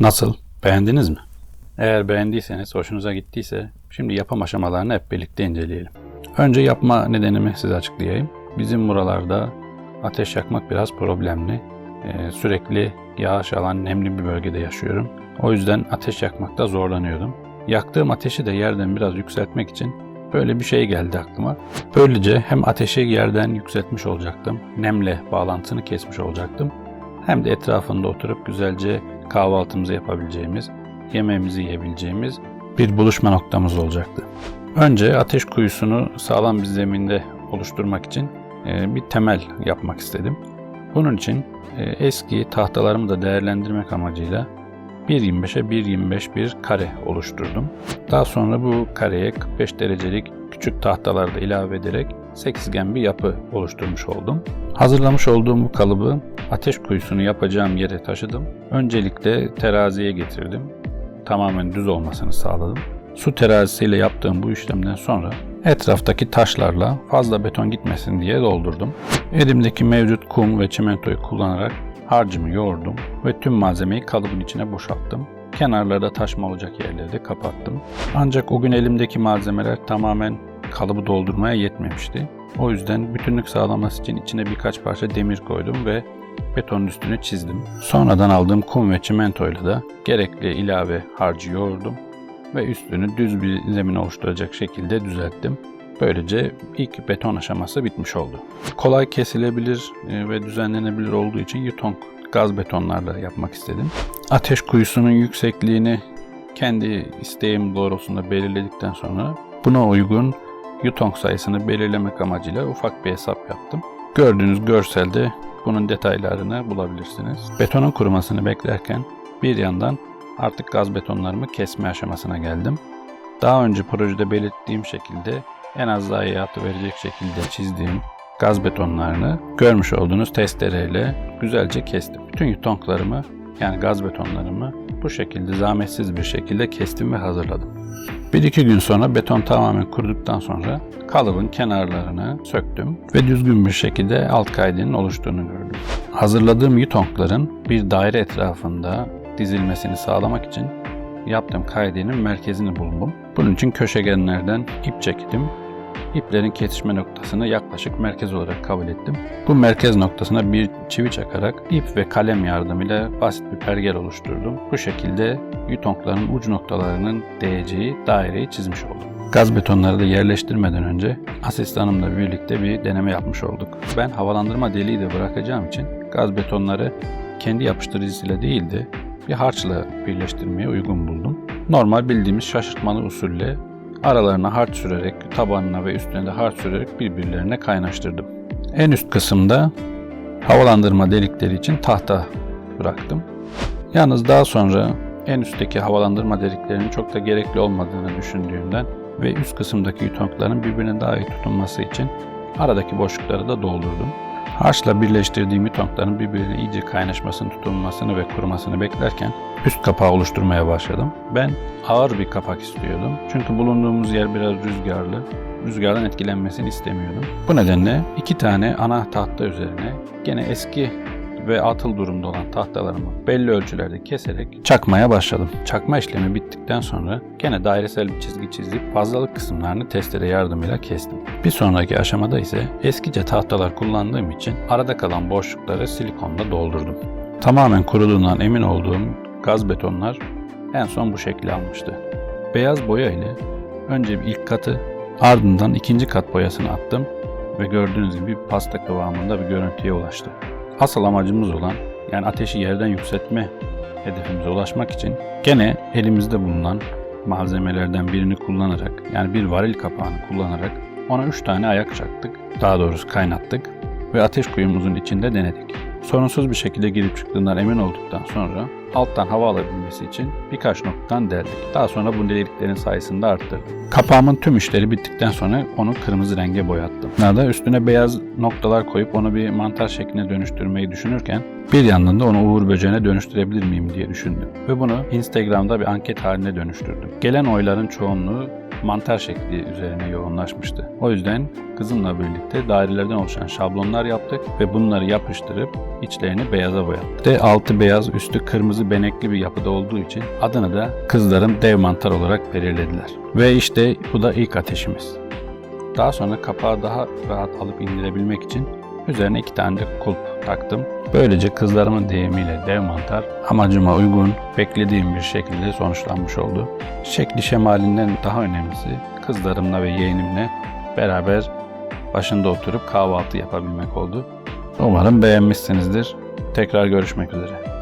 Nasıl? Beğendiniz mi? Eğer beğendiyseniz, hoşunuza gittiyse şimdi yapım aşamalarını hep birlikte inceleyelim. Önce yapma nedenimi size açıklayayım. Bizim buralarda ateş yakmak biraz problemli. Ee, sürekli yağış alan nemli bir bölgede yaşıyorum. O yüzden ateş yakmakta zorlanıyordum. Yaktığım ateşi de yerden biraz yükseltmek için böyle bir şey geldi aklıma. Böylece hem ateşi yerden yükseltmiş olacaktım, nemle bağlantısını kesmiş olacaktım. Hem de etrafında oturup güzelce kahvaltımızı yapabileceğimiz, yemeğimizi yiyebileceğimiz bir buluşma noktamız olacaktı. Önce ateş kuyusunu sağlam bir zeminde oluşturmak için e, bir temel yapmak istedim. Bunun için e, eski tahtalarımı da değerlendirmek amacıyla 1.25'e 1.25 bir kare oluşturdum. Daha sonra bu kareye 45 derecelik küçük tahtalar da ilave ederek sekizgen bir yapı oluşturmuş oldum. Hazırlamış olduğum bu kalıbı ateş kuyusunu yapacağım yere taşıdım. Öncelikle teraziye getirdim. Tamamen düz olmasını sağladım. Su terazisiyle yaptığım bu işlemden sonra etraftaki taşlarla fazla beton gitmesin diye doldurdum. Elimdeki mevcut kum ve çimentoyu kullanarak harcımı yoğurdum ve tüm malzemeyi kalıbın içine boşalttım. Kenarlarda taşma olacak yerleri de kapattım. Ancak o gün elimdeki malzemeler tamamen kalıbı doldurmaya yetmemişti. O yüzden bütünlük sağlaması için içine birkaç parça demir koydum ve betonun üstüne çizdim. Sonradan aldığım kum ve çimentoyla da gerekli ilave harcı yoğurdum ve üstünü düz bir zemin oluşturacak şekilde düzelttim. Böylece ilk beton aşaması bitmiş oldu. Kolay kesilebilir e, ve düzenlenebilir olduğu için yutonk gaz betonlarla yapmak istedim. Ateş kuyusunun yüksekliğini kendi isteğim doğrultusunda belirledikten sonra buna uygun yutonk sayısını belirlemek amacıyla ufak bir hesap yaptım. Gördüğünüz görselde bunun detaylarını bulabilirsiniz. Betonun kurumasını beklerken bir yandan artık gaz betonlarımı kesme aşamasına geldim. Daha önce projede belirttiğim şekilde en az zayiatı verecek şekilde çizdiğim gaz betonlarını görmüş olduğunuz testereyle güzelce kestim. Bütün yutonklarımı yani gaz betonlarımı bu şekilde zahmetsiz bir şekilde kestim ve hazırladım. Bir iki gün sonra beton tamamen kuruduktan sonra kalıbın kenarlarını söktüm ve düzgün bir şekilde alt kaydının oluştuğunu gördüm. Hazırladığım yutonkların bir daire etrafında dizilmesini sağlamak için yaptığım kaidenin merkezini buldum. Bunun için köşegenlerden ip çektim. İplerin kesişme noktasını yaklaşık merkez olarak kabul ettim. Bu merkez noktasına bir çivi çakarak ip ve kalem yardımıyla basit bir pergel oluşturdum. Bu şekilde yutonkların uç noktalarının değeceği daireyi çizmiş oldum. Gaz betonları da yerleştirmeden önce asistanımla birlikte bir deneme yapmış olduk. Ben havalandırma deliği de bırakacağım için gaz betonları kendi yapıştırıcısıyla değil de bir harçla birleştirmeye uygun buldum. Normal bildiğimiz şaşırtmalı usulle aralarına harç sürerek, tabanına ve üstüne de harç sürerek birbirlerine kaynaştırdım. En üst kısımda havalandırma delikleri için tahta bıraktım. Yalnız daha sonra en üstteki havalandırma deliklerinin çok da gerekli olmadığını düşündüğümden ve üst kısımdaki yutonkların birbirine daha iyi tutunması için aradaki boşlukları da doldurdum. Harçla birleştirdiğim yutonkların birbirine iyice kaynaşmasını, tutulmasını ve kurumasını beklerken üst kapağı oluşturmaya başladım. Ben ağır bir kapak istiyordum. Çünkü bulunduğumuz yer biraz rüzgarlı. Rüzgardan etkilenmesini istemiyordum. Bu nedenle iki tane ana tahta üzerine gene eski ve atıl durumda olan tahtalarımı belli ölçülerde keserek çakmaya başladım. Çakma işlemi bittikten sonra gene dairesel bir çizgi çizip fazlalık kısımlarını testere yardımıyla kestim. Bir sonraki aşamada ise eskice tahtalar kullandığım için arada kalan boşlukları silikonla doldurdum. Tamamen kuruduğundan emin olduğum gaz betonlar en son bu şekli almıştı. Beyaz boya ile önce bir ilk katı ardından ikinci kat boyasını attım ve gördüğünüz gibi pasta kıvamında bir görüntüye ulaştı. Asıl amacımız olan yani ateşi yerden yükseltme hedefimize ulaşmak için gene elimizde bulunan malzemelerden birini kullanarak yani bir varil kapağını kullanarak ona 3 tane ayak çaktık. Daha doğrusu kaynattık ve ateş kuyumuzun içinde denedik. Sorunsuz bir şekilde girip çıktığından emin olduktan sonra alttan hava alabilmesi için birkaç noktadan deldik. Daha sonra bu deliklerin sayısını da arttırdık. Kapağımın tüm işleri bittikten sonra onu kırmızı renge boyattım. Nerede üstüne beyaz noktalar koyup onu bir mantar şekline dönüştürmeyi düşünürken bir yandan da onu uğur böceğine dönüştürebilir miyim diye düşündüm. Ve bunu Instagram'da bir anket haline dönüştürdüm. Gelen oyların çoğunluğu mantar şekli üzerine yoğunlaşmıştı. O yüzden kızımla birlikte dairelerden oluşan şablonlar yaptık ve bunları yapıştırıp içlerini beyaza boyadık. De altı beyaz, üstü kırmızı benekli bir yapıda olduğu için adını da kızlarım dev mantar olarak belirlediler. Ve işte bu da ilk ateşimiz. Daha sonra kapağı daha rahat alıp indirebilmek için üzerine iki tane de kulp taktım. Böylece kızlarımın deyimiyle dev mantar amacıma uygun, beklediğim bir şekilde sonuçlanmış oldu. Şekli şemalinden daha önemlisi kızlarımla ve yeğenimle beraber başında oturup kahvaltı yapabilmek oldu. Umarım beğenmişsinizdir. Tekrar görüşmek üzere.